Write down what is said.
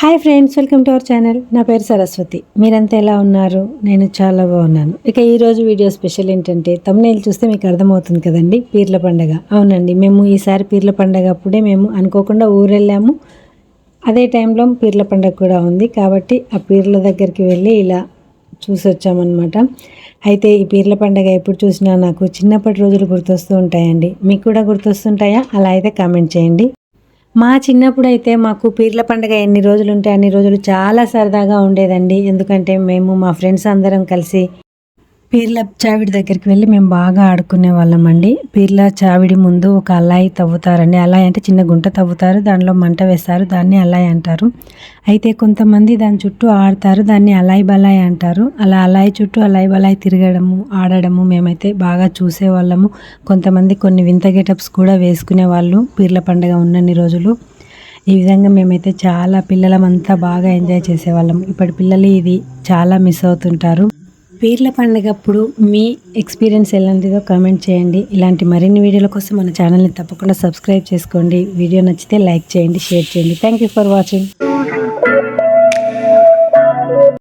Hi friends welcome to our channel. నా పేరు సరస్వతి. మీరంతా ఎలా ఉన్నారు? నేను చాలా బాగున్నాను. ఇక ఈరోజు వీడియో స్పెషల్ ఏంటంటే తమ్నేలు చూస్తే మీకు అర్థమవుతుంది కదండి పీర్ల పండగ. అవునండి మేము ఈసారి పీర్ల పండగ అప్పుడే మేము అనుకోకుండా ఊరెళ్ళాము. అదే టైంలో పీర్ల పండగ కూడా ఉంది కాబట్టి ఆ పీర్ల దగ్గరికి వెళ్ళి ఇలా చూసి వచ్చామన్నమాట అయితే ఈ పీర్ల పండగ ఎప్పుడు చూసినా నాకు చిన్నప్పటి రోజులు గుర్తొస్తూ ఉంటాయండి. మీకు కూడా గుర్తొస్తుంటాయా? అలా అయితే కామెంట్ చేయండి. మా చిన్నప్పుడు అయితే మాకు పీర్ల పండుగ ఎన్ని రోజులు ఉంటే అన్ని రోజులు చాలా సరదాగా ఉండేదండి. ఎందుకంటే మేము మా ఫ్రెండ్స్ అందరం కలిసి పీర్ల చావిడి దగ్గరికి వెళ్ళి మేము బాగా ఆడుకునే వాళ్ళం అండి. పీర్ల చావిడి ముందు ఒక అల్లాయి తవ్వుతారండి. అల్లాయి అంటే చిన్న గుంట తవ్వుతారు. దానిలో మంట వేస్తారు. దాన్ని అల్లాయి అంటారు. అయితే కొంతమంది దాని చుట్టూ ఆడతారు. దాన్ని అలాయి బలాయి అంటారు. అలా అలాయి చుట్టూ అలాయి బలాయి తిరగడము ఆడడము మేమైతే బాగా చూసేవాళ్ళము కొంతమంది కొన్ని వింత గెటప్స్ కూడా వేసుకునే వాళ్ళు పీర్ల పండుగ ఉన్నన్ని రోజులు. ఈ విధంగా మేమైతే చాలా పిల్లలమంతా బాగా ఎంజాయ్ చేసేవాళ్ళం. ఇప్పటి పిల్లలు ఇది చాలా మిస్ అవుతుంటారు. పీర్ల పండగప్పుడు మీ ఎక్స్పీరియన్స్ ఎలాంటిదో కామెంట్ చేయండి. ఇలాంటి మరిన్ని వీడియోల కోసం మన ఛానల్ని తప్పకుండా సబ్స్క్రైబ్ చేసుకోండి. వీడియో నచ్చితే లైక్ చేయండి షేర్ చేయండి. Thank you for watching